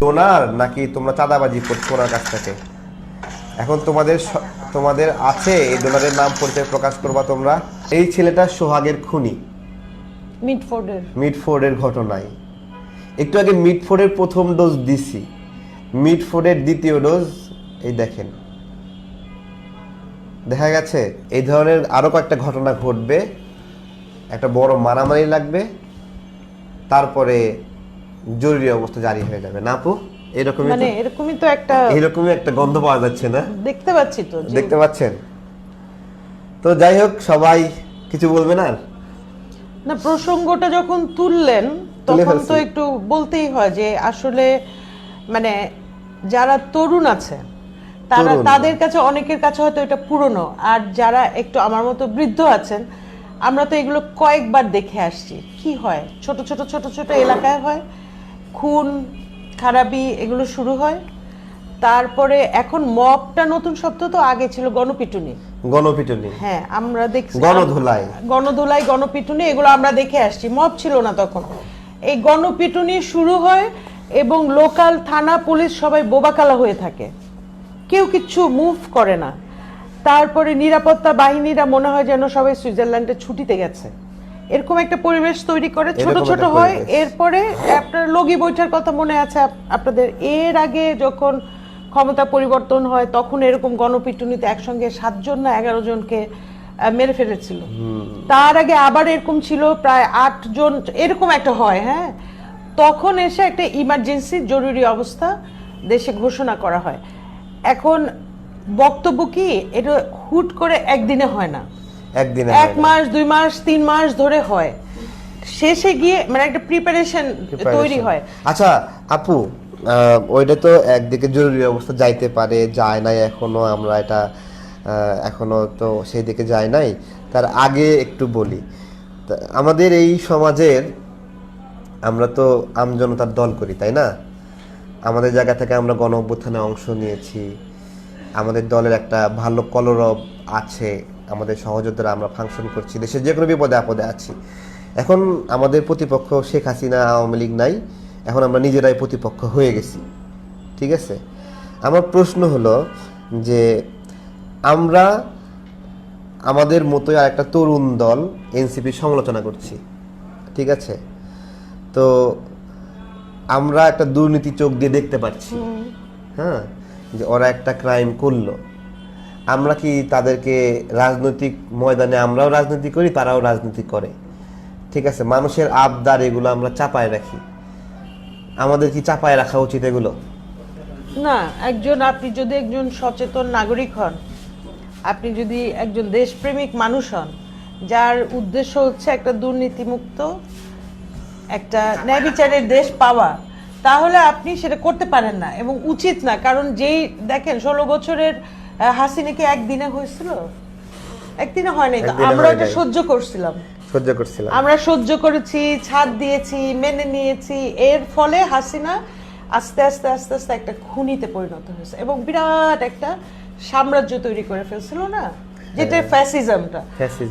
Donor নাকি তোমরা চাঁদাবাজি করছ ওনার কাছ থেকে? এখন তোমাদের তোমাদের আছে এই ডোনারের নাম পরিচয় প্রকাশ করবা তোমরা। এই ছেলেটা সোহাগের খুনি। মিডফোর্ডের। মিডফোর্ডের ঘটনায়। একটু আগে মিডফোর্ডের প্রথম ডোজ দিছি। মিডফোর্ডের দ্বিতীয় ডোজ এই দেখেন। দেখা গেছে এই ধরনের আরও কয়েকটা ঘটনা ঘটবে। একটা বড় মারামারি লাগবে। তারপরে জরুরি অবস্থা জারি হয়ে যাবে। না আপু? এরকমই মানে এরকমই তো একটা এরকমই একটা গন্ধ পাওয়া যাচ্ছে না। দেখতে পাচ্ছি তো দেখতে পাচ্ছেন? তো যাই হোক সবাই কিছু বলবেন আর? না প্রসঙ্গটা যখন তুললেন তখন তো একটু বলতেই হয় যে আসলে মানে যারা তরুণ আছে তারা তাদের কাছে অনেকের কাছে হয়তো এটা পুরনো। আর যারা একটু আমার মতো বৃদ্ধ আছেন আমরা তো এগুলো কয়েকবার দেখে আসছি। কি হয়? ছোট ছোট ছোট ছোট এলাকায় হয়? খুন খারাপি এগুলো শুরু হয়। তারপরে এখন মবটা নতুন শব্দ তো আগে ছিল গণপিটুনি। গণপিটুনি। হ্যাঁ আমরা দেখছি গণধোলাই। গণধোলাই গণপিটুনি এগুলো আমরা দেখে আসছি। মপ ছিল না তখন। এই গণপিটুনি শুরু হয় এবং লোকাল থানা পুলিশ সবাই বোবাকালা হয়ে থাকে। কেউ কিচ্ছু মুভ করে না। তারপরে নিরাপত্তা বাহিনীরা মনে হয় যেন সবাই সুইজারল্যান্ডে ছুটিতে গেছে। এরকম একটা পরিবেশ তৈরি করে ছোট ছোট হয়। এরপরে আপনার লগি বৈঠার কথা মনে আছে আপনাদের। এর আগে যখন ক্ষমতা পরিবর্তন হয় তখন এরকম গণপিটুনিতে একসঙ্গে সাতজন না এগারো জনকে মেরে ফেলেছিল। তার আগে আবার এরকম ছিল প্রায় আট জন এরকম একটা হয় হ্যাঁ? তখন এসে একটা ইমার্জেন্সি জরুরি অবস্থা দেশে ঘোষণা করা হয়। এখন বক্তব্য কি? এটা হুট করে একদিনে হয় না। একদিনে এক মাস দুই মাস তিন মাস ধরে হয়। শেষে গিয়ে মানে একটা প্রিপারেশন তৈরি হয়। আচ্ছা আপু ওইটা তো একদিকে জরুরি অবস্থা যাইতে পারে যায় নাই এখনও আমরা এটা এখনও তো সেই দিকে যায় নাই। তার আগে একটু বলি আমাদের এই সমাজের আমরা তো আমজনতার দল করি তাই না? আমাদের জায়গা থেকে আমরা গণ অভ্যুত্থানে অংশ নিয়েছি। আমাদের দলের একটা ভালো কলরব আছে। আমাদের সহযোদ্ধারা আমরা ফাংশন করছি দেশের যে কোনো বিপদে আপদে আছি। এখন আমাদের প্রতিপক্ষ শেখ হাসিনা আওয়ামী লীগ নাই এখন আমরা নিজেরাই প্রতিপক্ষ হয়ে গেছি। ঠিক আছে? আমার প্রশ্ন হলো যে আমরা আমাদের মতোই আর একটা তরুণ দল এনসিপি সমালোচনা করছি। ঠিক আছে? তো আমরা একটা দুর্নীতি চোখ দিয়ে দেখতে পাচ্ছি। হ্যাঁ? যে ওরা একটা ক্রাইম করল। আমরা কি তাদেরকে রাজনৈতিক ময়দানে আমরাও রাজনীতি করি, তারাও রাজনীতি করে? ঠিক আছে, মানুষের আবদার এগুলো আমরা চাপায় রাখি। আমাদের কি চাপায় রাখা উচিত এগুলো? না, একজন, আপনি যদি একজন সচেতন নাগরিক হন, আপনি যদি একজন দেশপ্রেমিক মানুষ হন, যার উদ্দেশ্য হচ্ছে একটা দুর্নীতিমুক্ত, একটা ন্যায় বিচারের দেশ পাওয়া, তাহলে আপনি সেটা করতে পারেন না এবং উচিত না। কারণ যেই, দেখেন, ষোলো বছরের হাসিনা কি একদিনে হয়েছিল? একদিনে হয় নাই আমরা এটা সহ্য করছিলাম। সহ্য করছিলাম। আমরা সহ্য করেছি ছাড় দিয়েছি মেনে নিয়েছি। এর ফলে হাসিনা আস্তে আস্তে আস্তে আস্তে একটা খুনিতে পরিণত হয়েছে এবং বিরাট একটা সাম্রাজ্য তৈরি করে ফেলছিল না? যেটা ফ্যাসিজমটা।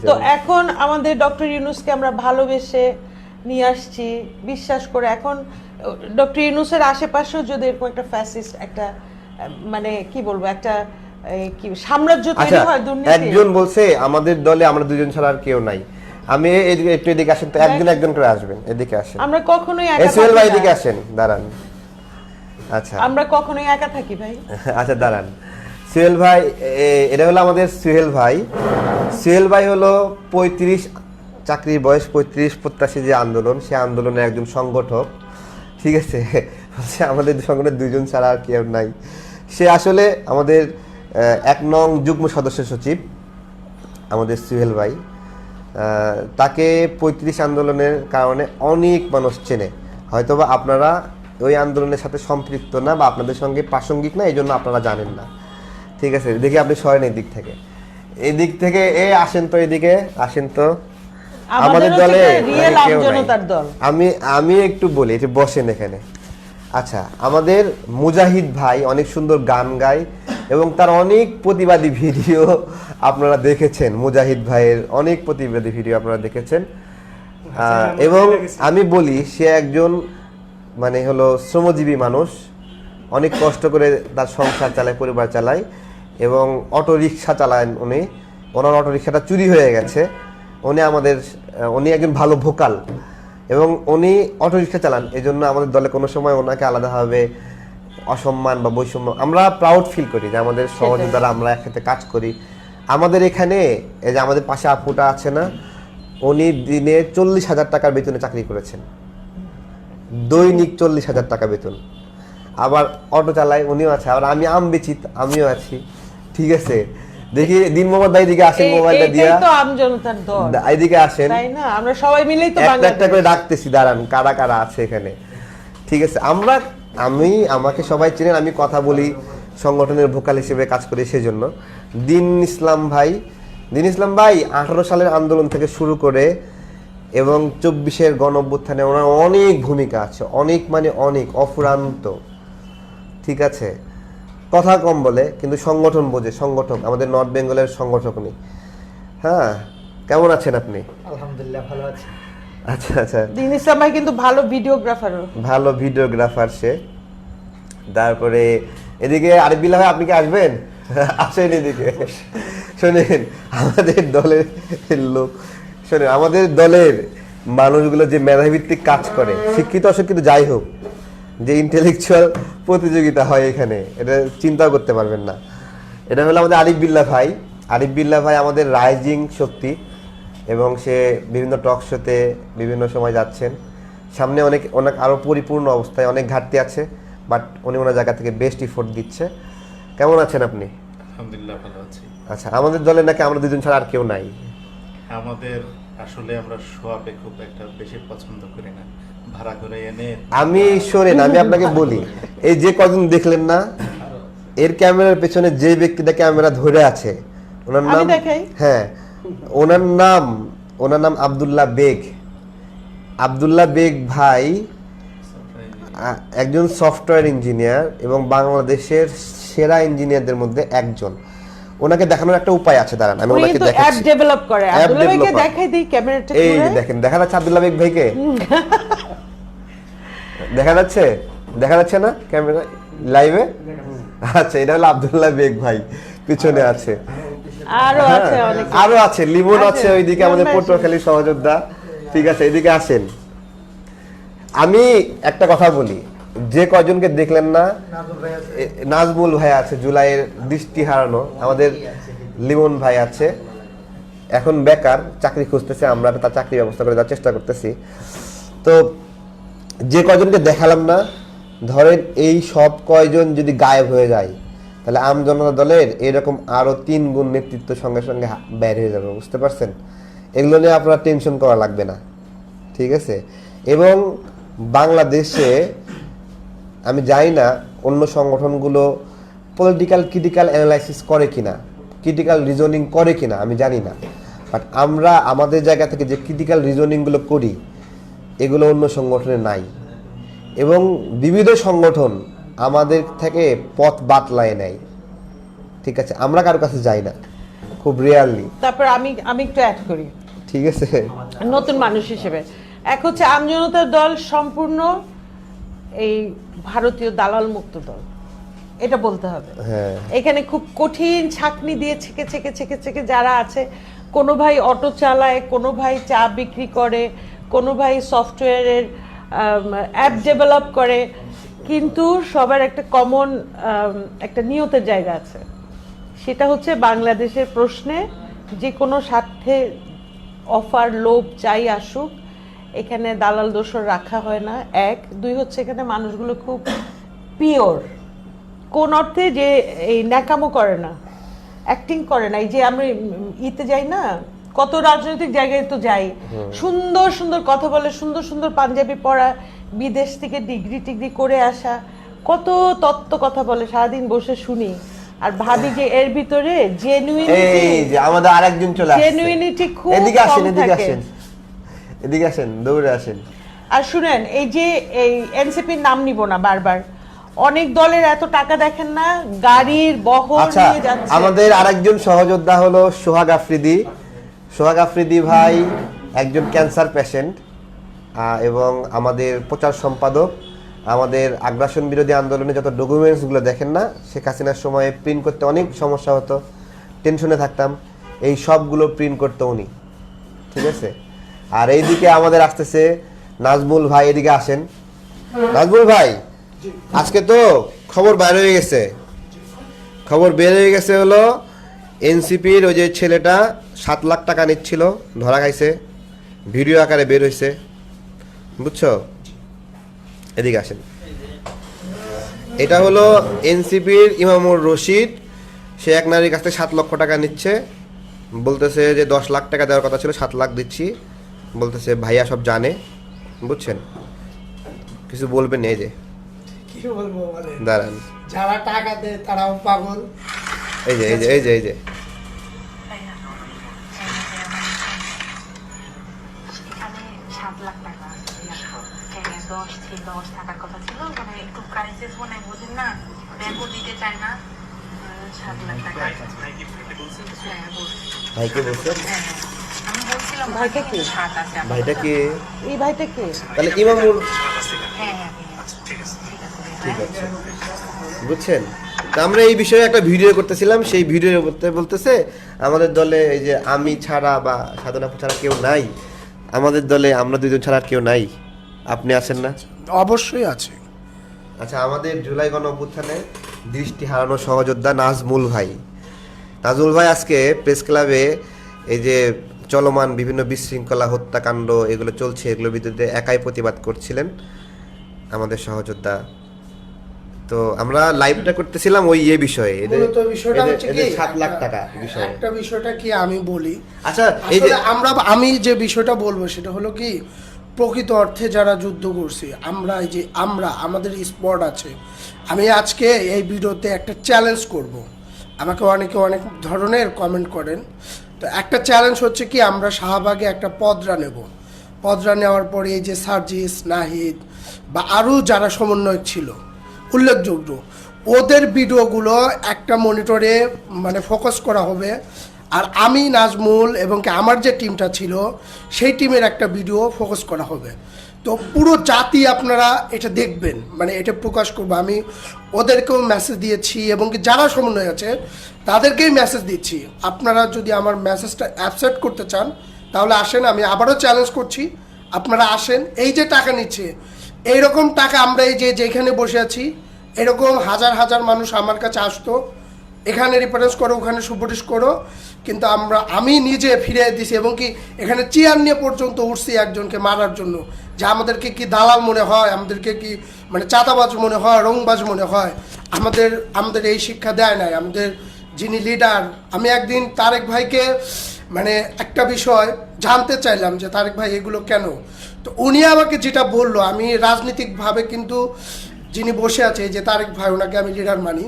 তো এখন আমাদের ডক্টর ইউনুসকে আমরা ভালোবেসে নিয়ে আসছি। বিশ্বাস করে এখন ডক্টর ইউনুসের আশেপাশেও যদি এরকম একটা ফ্যাসিস্ট একটা মানে কি বলব একটা কি সাম্রাজ্য তৈরি আচ্ছা হয় দুর্নীতি? একজন বলছে আমাদের দলে আমরা দুজন ছাড়া আর কেউ নাই। আমি এদিকে একটু এদিকে আসেন তো একজন একজন করে আসবেন এদিকে আসেন। আমরা কখনোই একা এসএল ভাই এদিকে আসেন দাঁড়ান। আচ্ছা। আমরা কখনোই একা থাকি ভাই। আচ্ছা দাঁড়ান। সুহেল ভাই এটা হলো আমাদের সুহেল ভাই। সুহেল ভাই হলো পঁয়ত্রিশ চাকরির বয়স পঁয়ত্রিশ প্রত্যাশী যে আন্দোলন সে আন্দোলনের একজন সংগঠক। ঠিক আছে? আমাদের সংগঠনের দুজন ছাড়া আর কেউ নাই। সে আসলে আমাদের এক নং যুগ্ম সদস্য সচিব আমাদের সুহেল ভাই তাকে পঁয়ত্রিশ আন্দোলনের কারণে অনেক মানুষ চেনে। হয়তোবা আপনারা ওই আন্দোলনের সাথে সম্পৃক্ত না বা আপনাদের সঙ্গে প্রাসঙ্গিক না এই জন্য আপনারা জানেন না। ঠিক আছে দেখি আপনি সরেন এই দিক থেকে। এই দিক থেকে এ আসেন তো এদিকে আসেন তো। আমাদের দল। আমি আমি একটু বলি একটু বসেন এখানে। আচ্ছা আমাদের মুজাহিদ ভাই অনেক সুন্দর গান গায় এবং তার অনেক প্রতিবাদী ভিডিও আপনারা দেখেছেন মুজাহিদ ভাইয়ের অনেক প্রতিবাদী ভিডিও আপনারা দেখেছেন। এবং আমি বলি সে একজন মানে হলো শ্রমজীবী মানুষ অনেক কষ্ট করে তার সংসার চালায় পরিবার চালায় এবং অটো রিক্সা চালান উনি। ওনার অটো রিক্সাটা চুরি হয়ে গেছে। উনি আমাদের উনি একজন ভালো ভোকাল। এবং উনি অটো রিক্সা চালান এই জন্য আমাদের দলে কোনো সময় ওনাকে আলাদাভাবে অসম্মান বা বৈষম্য আমরা প্রাউড ফিল করি যে আমাদের সহযোদ্ধারা আমরা একসাথে কাজ করি। আমাদের এখানে এই যে আমাদের পাশে আপুটা আছে না উনি দিনে চল্লিশ হাজার টাকার বেতনে চাকরি করেছেন। দৈনিক চল্লিশ হাজার টাকা বেতন। আবার অটো চালায় উনিও আছে। আবার আমি আম বেচি আমিও আছি। ঠিক আছে? দেখি দিন মোহাম্মদ ভাই আসেন মোবাইলটা দিয়া। তো আমজনতার দল। এইদিকে আসেন। তাই না? আমরা সবাই মিলেই তো একটা একটা করে ডাকতেছি দাঁড়ান কারা কারা আছে এখানে। ঠিক আছে? আমরা আমি, আমাকে সবাই চেনেন, আমি কথা বলি, সংগঠনের ভোকাল হিসেবে কাজ করি সেজন্য। দিন ইসলাম ভাই, দিন ইসলাম ভাই আঠারো সালের আন্দোলন থেকে শুরু করে এবং চব্বিশের গণ অভ্যুত্থানে ওনার অনেক ভূমিকা আছে, অনেক মানে অনেক, অফুরান্ত। ঠিক আছে? কথা কম বলে, কিন্তু সংগঠন বোঝে, সংগঠক, আমাদের নর্থ বেঙ্গলের সংগঠক উনি। হ্যাঁ কেমন আছেন আপনি? আলহামদুলিল্লাহ, ভালো আছি। আচ্ছা আচ্ছা। দিন ইসলাম ভাই কিন্তু ভালো ভিডিওগ্রাফারও। ভালো ভিডিওগ্রাফার সে। তারপরে এদিকে আরিফবিল্লা ভাই আপনি কি আসবেন? আসেন এদিকে। শোনেন আমাদের দলের লোক শোনেন আমাদের দলের মানুষগুলো যে মেধাভিত্তিক কাজ করে শিক্ষিত অশিক্ষিত যাই হোক যে ইন্টেলেকচুয়াল প্রতিযোগিতা হয় এখানে এটা চিন্তা করতে পারবেন না। এটা হলো আমাদের আরিফ বিল্লা ভাই। আরিফ বিল্লা ভাই আমাদের রাইজিং শক্তি। এবং সে বিভিন্ন টক শোতে বিভিন্ন সময় যাচ্ছেন। সামনে অনেক অনেক আরও পরিপূর্ণ অবস্থায় অনেক ঘাটতি আছে বাট উনি ওনার জায়গা থেকে বেস্ট ইফোর্ট দিচ্ছে। কেমন আছেন আপনি? আলহামদুলিল্লাহ ভালো আছি। আচ্ছা আমাদের দলে নাকি আমরা দুজন ছাড়া আর কেউ নাই? আমাদের আসলে আমরা শোয়াপে খুব একটা বেশি পছন্দ করি না। ভাড়া করে এনে আমি শোনেন আমি আপনাকে বলি এই যে কজন দেখলেন না এর ক্যামেরার পেছনে যে ব্যক্তিটা ক্যামেরা ধরে আছে ওনার আমি নাম দেখাই? হ্যাঁ ওনার নাম ওনার নাম আব্দুল্লাহ বেগ। আব্দুল্লাহ বেগ ভাই একজন সফটওয়্যার ইঞ্জিনিয়ার এবং বাংলাদেশের সেরা ইঞ্জিনিয়ারদের মধ্যে একজন। ওনাকে দেখানোর একটা উপায় আছে দাঁড়ান আমি ওনাকে কিন্তু অ্যাপ দেখাচ্ছি। ডেভেলপ করে। আব্দুল্লাহ ভাইকে দেখাই দিই ক্যামেরাটা এই দেখেন দেখা যাচ্ছে আব্দুল্লাহ বেগ ভাইকে? দেখা যাচ্ছে? দেখা যাচ্ছে না ক্যামেরা? লাইভে আচ্ছা এটা হলো আব্দুল্লাহ বেগ ভাই পিছনে আছে। আরও হ্যাঁ, আছে অনেক। আরও আছে লিমন আছে, আছে ওইদিকে আমাদের লিমন পটুয়াখালী সহযোদ্ধা। ঠিক আছে এদিকে আসেন। আমি একটা কথা বলি যে কয়জনকে দেখলেন না নাজমুল ভাই আছে। ভাই আছে জুলাইয়ের দৃষ্টি হারানো আমাদের লিমন ভাই আছে। এখন বেকার চাকরি খুঁজতেছে আমরা তার চাকরি ব্যবস্থা করে দেওয়ার চেষ্টা করতেছি। তো যে কয়জনকে দেখালাম না ধরেন এই সব কয়জন যদি গায়েব হয়ে যায় তাহলে আম জনতা দলের এরকম আরও তিন গুণ নেতৃত্ব সঙ্গে সঙ্গে বের হয়ে যাবে, বুঝতে পারছেন? এগুলো নিয়ে আপনার টেনশন করা লাগবে না, ঠিক আছে? এবং বাংলাদেশে আমি জানি না অন্য সংগঠনগুলো পলিটিক্যাল ক্রিটিক্যাল অ্যানালাইসিস করে কিনা ক্রিটিক্যাল রিজনিং করে কিনা, আমি জানি না। বাট আমরা আমাদের জায়গা থেকে যে ক্রিটিক্যাল রিজনিংগুলো করি, এগুলো অন্য সংগঠনে নাই। এবং বিবিধ সংগঠন আমাদের থেকে পথ বাতলায় নেয়। ঠিক আছে আমরা কারও কাছে যাই না খুব রেয়ারলি তারপর আমি আমি একটু অ্যাড করি। ঠিক আছে। নতুন মানুষ হিসেবে। এক হচ্ছে আমজনতার দল সম্পূর্ণ এই ভারতীয় দালাল মুক্ত দল। এটা বলতে হবে। হ্যাঁ। এখানে খুব কঠিন ছাকনি দিয়ে ছেকে ছেকে ছেকে ছেকে যারা আছে কোনো ভাই অটো চালায় কোনো ভাই চা বিক্রি করে কোনো ভাই সফটওয়্যারের অ্যাপ ডেভেলপ করে কিন্তু সবার একটা কমন একটা নিয়তের জায়গা আছে। সেটা হচ্ছে বাংলাদেশের প্রশ্নে যে কোনো স্বার্থে অফার লোভ চাই আসুক এখানে দালাল দোষর রাখা হয় না। এক। দুই হচ্ছে এখানে মানুষগুলো খুব পিওর কোন অর্থে যে এই ন্যাকামো করে না অ্যাক্টিং করে না। এই যে আমি ইতে যাই না কত রাজনৈতিক জায়গায় তো যাই। সুন্দর সুন্দর কথা বলে সুন্দর সুন্দর পাঞ্জাবি পড়া বিদেশ থেকে ডিগ্রি টিগ্রি করে আসা কত তত্ত্ব কথা বলে সারাদিন বসে শুনি। আর ভাবি যে এর ভিতরে জেনুইনিটি এই যে আমাদের আরেকজন চলে আসছে। Genuinity খুব এদিকে আসেন এদিকে আসেন। এদিকে আসেন দৌড়ে আসেন। আর শুনেন এই যে এই এনসিপির নাম নিব না বারবার। অনেক দলের এত টাকা দেখেন না গাড়ির বহর আচ্ছা নিয়ে যাচ্ছে। আমাদের আরেকজন সহযোদ্ধা হলো সোহাগ আফ্রিদি। সোহাগ আফ্রিদি ভাই একজন ক্যান্সার পেশেন্ট এবং আমাদের প্রচার সম্পাদক, আমাদের আগ্রাসন বিরোধী আন্দোলনে যত ডকুমেন্টসগুলো দেখেন না, শেখ হাসিনার সময়ে প্রিন্ট করতে অনেক সমস্যা হতো টেনশনে থাকতাম, এই সবগুলো প্রিন্ট করতো উনি, ঠিক আছে? আর এইদিকে আমাদের আসতেছে নাজমুল ভাই, এদিকে আসেন। নাজমুল ভাই, আজকে তো খবর বাইর হয়ে গেছে। খবর বের হয়ে গেছে হলো, এনসিপির ওই যে ছেলেটা সাত লাখ টাকা নিচ্ছিল, ধরা খাইছে, ভিডিও আকারে বের হয়েছে বুঝছ? এদিকে আসেন। এটা হলো এনসিপির ইমামুর রশিদ। সে এক নারীর কাছ থেকে সাত লক্ষ টাকা নিচ্ছে। বলতেছে যে দশ লাখ টাকা দেওয়ার কথা ছিল সাত লাখ দিচ্ছি। বলতেছে ভাইয়া সব জানে। বুঝছেন? কিছু বলবেন এই যে। কি বলব বলে দাঁড়ান। যারা টাকা দেয় তারাও পাগল। এই যে এই যে এই যে এই যে। সাত লাখ টাকা। হ্যাঁ, দশ ছিল দশ থাকার কথা ছিল মানে একটু ক্রাইসিস মনে হয় বুঝেন না ব্যাংকও দিতে চায় না। আহ, সাত লাখ টাকা। হ্যাঁ ভাইকে বলছেন? হ্যাঁ, আমি বলছিলাম ভাইটা কি? সাত আছে ভাইটা কাছে। কি? এই ভাইটা কে? তাহলে ইমামুর হ্যাঁ হ্যাঁ হ্যাঁ। ঠিক আছে। ঠিক আছে। বুঝছেন? তা আমরা এই বিষয়ে একটা ভিডিও করতেছিলাম সেই ভিডিও বলতে বলতেছে আমাদের দলে এই যে আমি ছাড়া বা সাধনা ছাড়া কেউ নাই। আমাদের দলে আমরা দুজন ছাড়া আর কেউ নাই। আপনি আছেন না? অবশ্যই আছে। আচ্ছা আমাদের জুলাই গণ অভ্যুত্থানে দৃষ্টি হারানো সহযোদ্ধা নাজমুল ভাই। নাজমুল ভাই আজকে প্রেস ক্লাবে এই যে চলমান বিভিন্ন বিশৃঙ্খলা হত্যাকাণ্ড এগুলো চলছে এগুলোর বিরুদ্ধে একাই প্রতিবাদ করছিলেন আমাদের সহযোদ্ধা তো আমরা লাইভটা করতেছিলাম ওই ইয়ে বিষয়ে। মূলত বিষয়টা হচ্ছে কি এদের সাত লাখ টাকা বিষয়। একটা বিষয়টা কি আমি বলি? আচ্ছা এই যে আমরা আমি যে বিষয়টা বলব সেটা হলো কি প্রকৃত অর্থে যারা যুদ্ধ করছে আমরা এই যে আমরা আমাদের স্পট আছে। আমি আজকে এই ভিডিওতে একটা চ্যালেঞ্জ করব। আমাকে অনেকে অনেক ধরনের কমেন্ট করেন। তো একটা চ্যালেঞ্জ হচ্ছে কি আমরা শাহবাগে একটা পদরা নেব। পদরা নেওয়ার পরে এই যে সার্জিস নাহিদ বা আরও যারা সমন্বয়ক ছিল উল্লেখযোগ্য। ওদের ভিডিওগুলো একটা মনিটরে মানে ফোকাস করা হবে। আর আমি, নাজমুল এবং কি আমার যে টিমটা ছিল, সেই টিমের একটা ভিডিও ফোকাস করা হবে। তো পুরো জাতি আপনারা এটা দেখবেন মানে এটা প্রকাশ করব। আমি ওদেরকেও মেসেজ দিয়েছি এবং কি যারা সমন্বয় আছে, তাদেরকেই মেসেজ দিচ্ছি। আপনারা যদি আমার মেসেজটা অ্যাপসেট করতে চান, তাহলে আসেন, আমি আবারও চ্যালেঞ্জ করছি। আপনারা আসেন, এই যে টাকা নিচ্ছে এইরকম টাকা আমরা এই যে যেখানে বসে আছি, এরকম হাজার হাজার মানুষ আমার কাছে আসতো। এখানে রিফারেন্স করো, ওখানে সুপারিশ করো। কিন্তু আমরা, আমি নিজে ফিরে দিছি এবং কি এখানে চেয়ার নিয়ে পর্যন্ত উঠছি একজনকে মারার জন্য। যে আমাদেরকে কি দালাল মনে হয়, আমাদেরকে কি মানে চাঁদাবাজ মনে হয়, রংবাজ মনে হয়। আমাদের আমাদের এই শিক্ষা দেয় নাই। আমাদের যিনি লিডার আমি একদিন তারেক ভাইকে মানে একটা বিষয় জানতে চাইলাম যে তারেক ভাই এগুলো কেন? তো উনি আমাকে যেটা বলল, আমি রাজনীতিকভাবে কিন্তু যিনি বসে আছে যে তারেক ভাই, ওনাকে আমি লিডার মানি।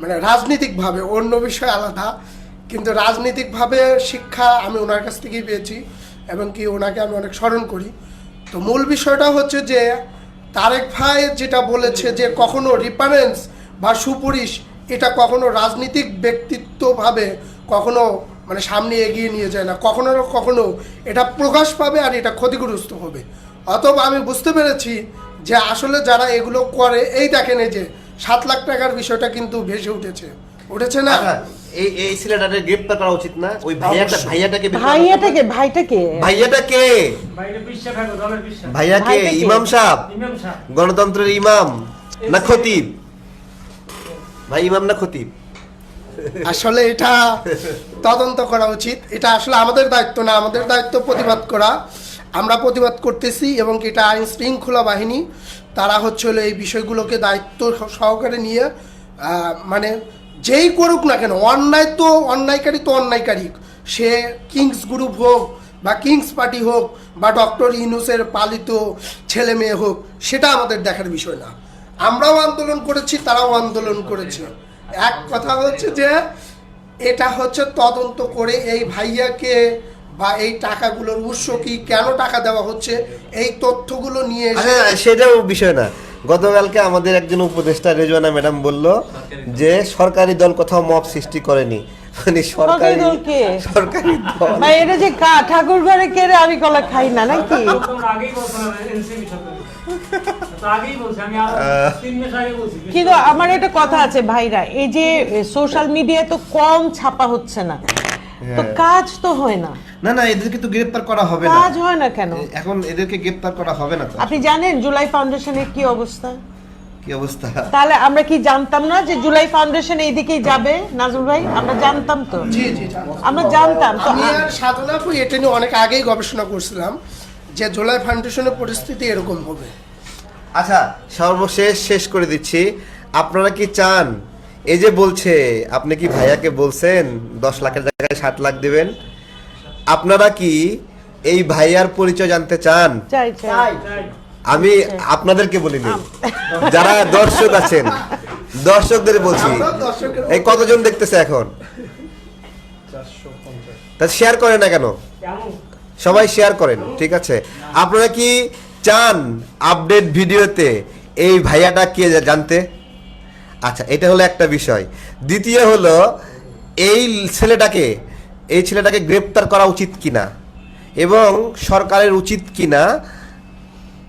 মানে রাজনীতিকভাবে, অন্য বিষয় আলাদা, কিন্তু রাজনীতিকভাবে শিক্ষা আমি ওনার কাছ থেকেই পেয়েছি এবং কি ওনাকে আমি অনেক স্মরণ করি। তো মূল বিষয়টা হচ্ছে যে, তারেক ভাই যেটা বলেছে যে কখনো রিফারেন্স বা সুপারিশ, এটা কখনো রাজনীতিক ব্যক্তিত্বভাবে কখনো মানে সামনে এগিয়ে নিয়ে যায় না। কখনো না কখনো এটা প্রকাশ পাবে আর এটা ক্ষতিগ্রস্ত হবে। অথবা আমি বুঝতে পেরেছি যে আসলে যারা এগুলো করে এই দেখেন এই যে সাত লাখ টাকার বিষয়টা কিন্তু ভেসে উঠেছে। উঠেছে না? আচ্ছা, এই এই ছেলেটাকে গ্রেপ্তার করা উচিত না? ওই ভাইয়াটা। ভাইয়াটাকে বের করা ভাইয়াটা কে ভাইটা কে না? ভাইয়াটা কে? বাইরে বিশ্বাস থাকো দলের বিশ্বাস ভাইয়া কে? ইমাম সাহেব? ইমাম সাহেব। গণতন্ত্রের ইমাম না খতিব? ভাই ইমাম না খতিব? আসলে এটা তদন্ত করা উচিত। এটা আসলে আমাদের দায়িত্ব না, আমাদের দায়িত্ব প্রতিবাদ করা। আমরা প্রতিবাদ করতেছি এবং এটা আইন শৃঙ্খলা বাহিনী, তারা হচ্ছে হলো এই বিষয়গুলোকে দায়িত্ব সহকারে নিয়ে মানে যেই করুক না কেন, অন্যায় তো অন্যায়কারী তো অন্যায়কারী। সে কিংস গ্রুপ হোক বা কিংস পার্টি হোক বা ডক্টর ইউনুসের পালিত ছেলে মেয়ে হোক, সেটা আমাদের দেখার বিষয় না। আমরাও আন্দোলন করেছি, তারাও আন্দোলন করেছে। এক কথা হচ্ছে যে এটা হচ্ছে তদন্ত করে এই ভাইয়াকে বা এই টাকাগুলোর উৎস কি কেন টাকা দেওয়া হচ্ছে এই তথ্যগুলো নিয়ে এসে সেটাও বিষয় না। গতকালকে আমাদের একজন উপদেষ্টা রেজওয়ানা ম্যাডাম বলল যে সরকারি দল কোথাও মব সৃষ্টি করেনি। মানে সরকারি সরকারি দল কে? সরকারি দল। এটা যে কা ঠাকুর ঘরে কেড়ে আমি কলা খাই না নাকি? কিন্তু আমার একটা কথা আছে ভাইরা এই যে সোশ্যাল মিডিয়ায় তো কম ছাপা হচ্ছে না তো কাজ তো হয় না। না না এদেরকে তো গ্রেফতার করা হবে না। কাজ হয় না কেন? এখন এদেরকে গ্রেফতার করা হবে না আপনি জানেন জুলাই ফাউন্ডেশনের কি অবস্থা? কি অবস্থা? তাহলে আমরা কি জানতাম না যে জুলাই ফাউন্ডেশন এইদিকেই যাবে? নাজুল ভাই আমরা জানতাম তো। জি জি আমরা জানতাম তো। আমি আর সাধনা এটা নিয়ে অনেক আগেই গবেষণা করছিলাম যে জুলাই ফাউন্ডেশনের পরিস্থিতি এরকম হবে। আচ্ছা সর্বশেষ শেষ করে দিচ্ছি। আপনারা কি চান? এই যে বলছে আপনি কি ভাইয়াকে বলছেন দশ লাখের জায়গায় ষাট লাখ দিবেন? আপনারা কি এই ভাইয়ার পরিচয় জানতে চান? চাই চাই। আমি আপনাদেরকে বলিনি যারা দর্শক আছেন দর্শকদের বলছি এই কতজন দেখতেছে এখন? তা শেয়ার করেন না কেন? সবাই শেয়ার করেন ঠিক আছে। আপনারা কি চান আপডেট ভিডিওতে, এই ভাইয়াটা কে জানতে? আচ্ছা এটা হলো একটা বিষয়। দ্বিতীয় হলো, এই ছেলেটাকে এই ছেলেটাকে গ্রেপ্তার করা উচিত কিনা? এবং সরকারের উচিত কিনা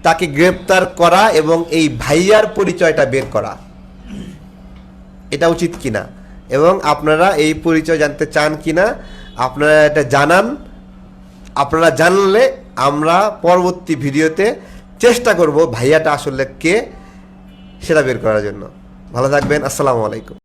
তাকে গ্রেপ্তার করা এবং এই ভাইয়ার পরিচয়টা বের করা? এটা উচিত কিনা? এবং আপনারা এই পরিচয় জানতে চান কিনা? আপনারা এটা জানান। আপনারা জানলে আমরা পরবর্তী ভিডিওতে চেষ্টা করব ভাইয়াটা আসলে কে সেটা বের করার জন্য। ভালো থাকবেন, আসসালামু আলাইকুম।